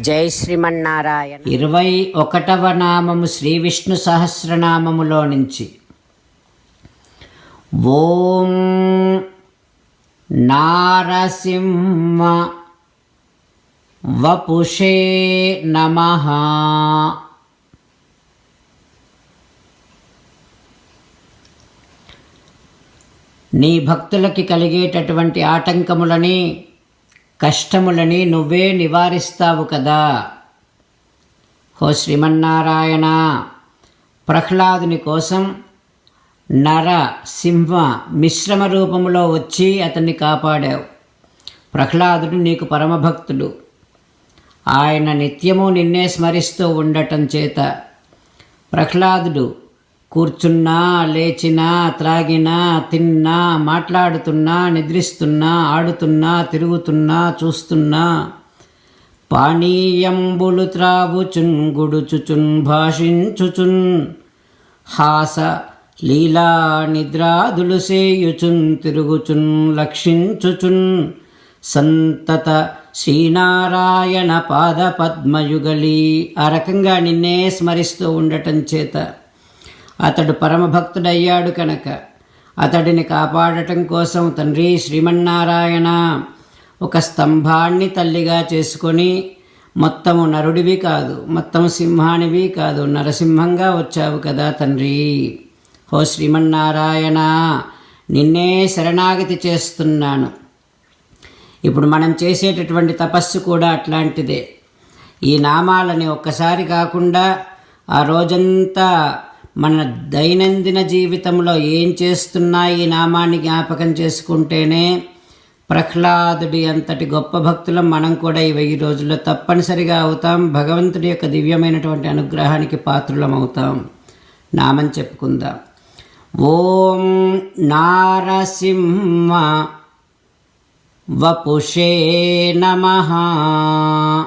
జై శ్రీమన్నారాయణ. ఇరవై ఒకటవ నామము శ్రీ విష్ణు సహస్రనామములో నుంచి. ఓం నారసింహ వపుషే నమ. నీ భక్తులకి కలిగేటటువంటి ఆటంకములని కష్టములని నువ్వే నివారిస్తావు కదా. హో శ్రీమన్నారాయణ ప్రహ్లాదుని కోసం నర సింహ మిశ్రమ రూపంలో వచ్చి అతన్ని కాపాడావు. ప్రహ్లాదుడు నీకు పరమభక్తుడు. ఆయన నిత్యము నిన్నే స్మరిస్తూ ఉండటం చేత ప్రహ్లాదుడు కూర్చున్నా లేచినా త్రాగినా తిన్నా మాట్లాడుతున్నా నిద్రిస్తున్నా ఆడుతున్నా తిరుగుతున్నా చూస్తున్నా. పానీయంబులు త్రాగుచున్ గుడుచుచున్ భాషించుచున్. హాస లీలా నిద్రాదులు సేయుచున్ తిరుగుచున్ లక్షించుచున్. సంతత శ్రీనారాయణ పాద పద్మయుగలి ఆ రకంగా నిన్నే స్మరిస్తూ ఉండటం చేత. అతడు పరమభక్తుడయ్యాడు కనుక. అతడిని కాపాడటం కోసం తండ్రి శ్రీమన్నారాయణ ఒక స్తంభాన్ని తల్లిగా చేసుకొని మొత్తము నరుడివి కాదు మొత్తం సింహానివి కాదు నరసింహంగా వచ్చావు కదా తండ్రి. హో శ్రీమన్నారాయణ నిన్నే శరణాగతి చేస్తున్నాను. ఇప్పుడు మనం చేసేటటువంటి తపస్సు కూడా అట్లాంటిదే. ఈ నామాలని ఒక్కసారి కాకుండా ఆ రోజంతా మన దైనందిన జీవితంలో ఏం చేస్తున్నా ఈ నామాన్ని జ్ఞాపకం చేసుకుంటేనే ప్రహ్లాదుడి అంతటి గొప్ప భక్తులం మనం కూడా ఈ వెయ్యి రోజుల్లో తప్పనిసరిగా అవుతాం. భగవంతుడి యొక్క దివ్యమైనటువంటి అనుగ్రహానికి పాత్రులం అవుతాం. నామం చెప్పుకుందాం. ఓం నారసింహ వపుషే నమహా